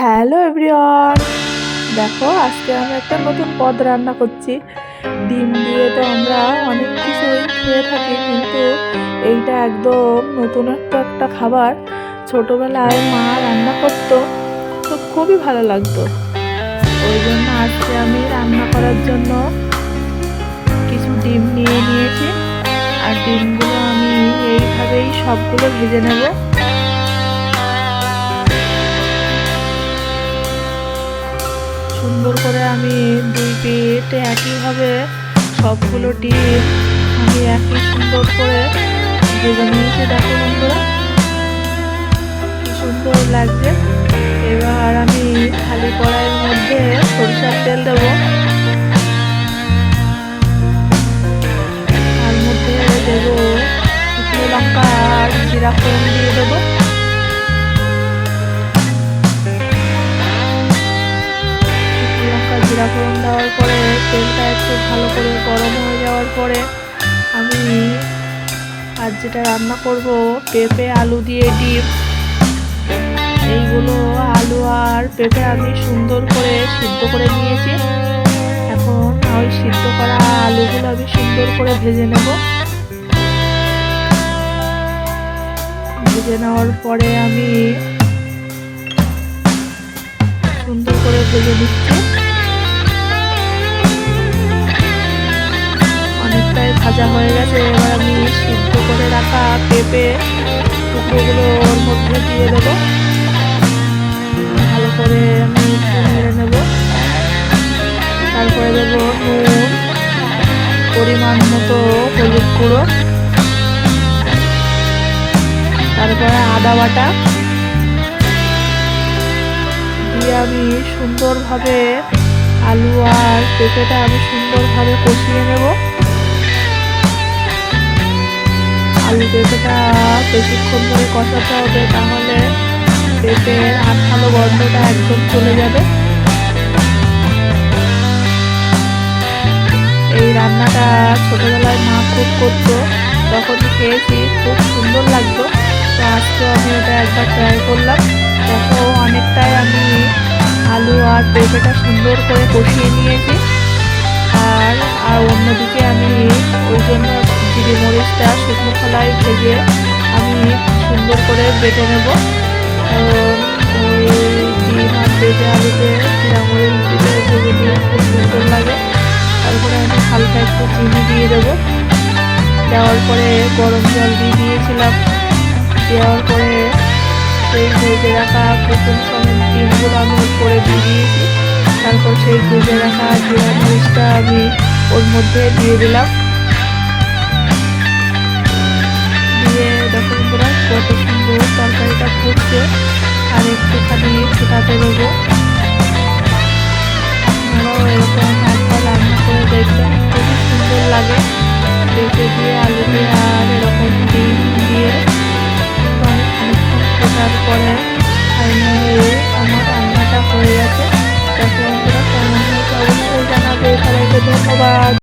Hello everyone. দেখো, আজকে আমি একটা নতুন পদ রান্না করছি। ডিম দিয়ে তো আমরা অনেক কিছুই খেয়ে থাকি, কিন্তু এইটা একদম নতুন একটা একটা খাবার। ছোটোবেলায় মা রান্না করতো, তো খুবই ভালো লাগতো। ওই জন্য আজকে আমি রান্না করার জন্য কিছু ডিম নিয়ে নিয়েছি। আর ডিমগুলো আমি এইভাবেই সবগুলো ভেজে নেব। সুন্দর করে আমি দুই পিঠ একইভাবে সবগুলো ডিম আমি একই সুন্দর করে ভেজে নিয়েছি, দেখো বন্ধুরা। কি সুন্দর লাগছে। এবার আমি খালি কড়াইয়ের মধ্যে সরিষার তেল দেবো। জিরা দেওয়ার পরে, তেলটা একটু ভালো করে গরম হয়ে যাওয়ার পরে, আমি আজ যেটা রান্না করব, পেঁপে, আলু দিয়ে ডিম। এইগুলো আলু আর পেঁপে আমি সুন্দর করে সিদ্ধ করে নিয়েছি। এখন ওই সিদ্ধ করা আলুগুলো আমি সুন্দর করে ভেজে নেব। ভেজে নেওয়ার পরে আমি সুন্দর করে ভেজে নিচ্ছি। ভাজা হয়ে গেছে, এবার আমি সিদ্ধ করে রাখা পেঁপে টুকরোগুলো ওর মধ্যে দিয়ে দেবো। ভালো করে আমি নেড়ে নেব। তারপরে দেবো নুন, পরিমাণ মতো হলুদ গুঁড়ো। তারপরে আদা বাটা। দিয়ে আমি সুন্দরভাবে আলু আর পেঁপেটা আমি সুন্দরভাবে কষিয়ে নেব। আলু পেঁপেটা বেশিক্ষণ ধরে কষাতে হবে, তাহলে পেঁপের আঠালো গন্ধটা একদম চলে যাবে। এই রান্নাটা ছোটবেলায় মা খুব করতো, তখন খেয়েছি, খুব সুন্দর লাগতো। তো আজকে আমি ওটা একবার ট্রাই করলাম। দেখো, অনেকটাই আমি আলু আর পেঁপেটা সুন্দর করে কষিয়ে নিয়েছি। আর জিরে মরিচটা শুকনো খোলায় ভেজে আমি সুন্দর করে বেটে নেব। ডিম আর পেঁপে আলুতে জিরা মরিচ দিলে ভেজে নিয়ে খুব সুন্দর লাগে। তারপরে আমি হালকা একটু চিনি দিয়ে দেবো। দেওয়ার পরে গরম জল দিয়ে দিয়েছিলাম। দেওয়ার পরে সেই ভেজে রাখা প্রথম সময় ডিমগুলো আমি করে দিয়ে দিয়েছি। তারপর সেই ভেজে রাখা জিরা মরিচটা আমি ওর মধ্যে দিয়ে দিলাম। একটুখানি ফুটাতে দেবো